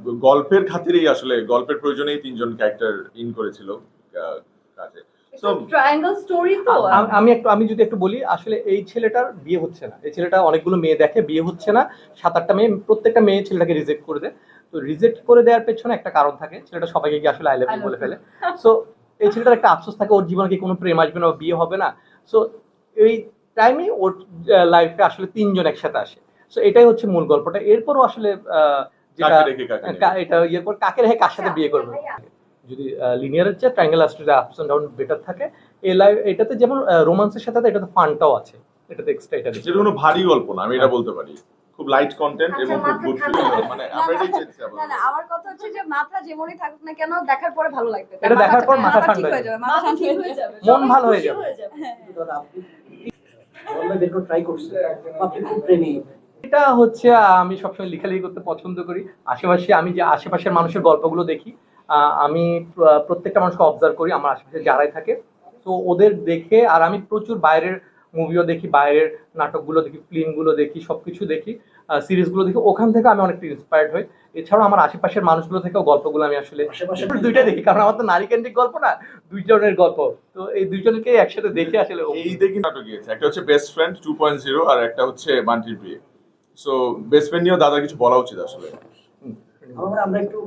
গল্পের খাতিরেই আসলে গল্পের প্রয়োজনেই তিনজন ক্যারেক্টার ইন করেছিল আহ, কাজে। আম- একটু আমি যদি একটু বলি আসলে এই ছেলেটার বিয়ে হচ্ছে না। এই ছেলেটা অনেকগুলো মেয়ে দেখে বিয়ে হচ্ছে না। সাত আটটা মেয়ে প্রত্যেকটা মেয়ে ছেলেটাকে রিজেক্ট করে দেয়। তো রিজেক্ট করে দেওয়ার পেছনে একটা কারণ থাকে। ছেলেটা সবাইকে গিয়ে আসলে আই লাভ বলে ফেলে। সো এই ছেলেটার একটা আফসোস থাকে ওর জীবনে কি কোনো প্রেম আসবে না বিয়ে হবে না। সো এই টাইমে ওর লাইফে আসলে তিনজন একসাথে আসে। সো এটাই হচ্ছে মূল গল্পটা। এরপরও আসলে এটা ইয়ে করে কাকে রেখে কার সাথে বিয়ে করবে? যদি লিনিয়ারের চেয়ে আপস এন্ড ডাউন বেটার থাকে এই লাইফ এটাতে যেমন রোমান্সের সাথে এটাতে ফানটাও আছে। এটাতে এক্সট্রা এটা। যেটা কোনো ভারী গল্প না আমি এটা বলতে পারি। খুব লাইট কন্টেন্ট আচ্ছা, এবং খুব মাথা গুড মানে আমরা এটাই চেয়েছি না না আমার কথা হচ্ছে যে মাথা যেমনই থাকুক না কেন দেখার পরে ভালো লাগবে। এটা দেখার পর মাথা ঠান্ডা হয়ে হয়ে যাবে। মাথা হয়ে হয়ে মন ভালো হয়ে যাবে। হয়ে যাবে। দাদা আপনি বললে দেখো ট্রাই করছে আপনি খুব প্রেমী। এটা হচ্ছে আমি সবসময় লেখালেখি করতে পছন্দ করি। আশেপাশে আমি যে আশেপাশের মানুষের গল্পগুলো দেখি আহ, আমি প্রত্যেকটা মানুষকে অবজার্ভ করি আমার আশেপাশে যারাই থাকে। তো ওদের দেখে আর আমি প্রচুর বাইরের মুভিও দেখি বাইরের নাটকগুলো দেখি ফিল্মগুলো দেখি সবকিছু দেখি সিরিজগুলো দেখি। ওখান থেকে আমি অনেকটা ইন্সপায়ার্ড হই। এছাড়াও আমার আশেপাশের মানুষগুলো থেকেও গল্পগুলো আমি আসলে দুইটা দেখি কারণ আমার তো নারী কেন্দ্রিক গল্প না দুইজনের গল্প। তো এই দুইজনকে একসাথে দেখে আসলে এই দেখি নাটক গিয়েছে। একটা হচ্ছে best friend two point zero আর একটা হচ্ছে বান্টির বিয়ে সো বেস্ট ফ্রেন্ড নিয়েও দাদার কিছু বলা উচিত আসলে। আমরা একটু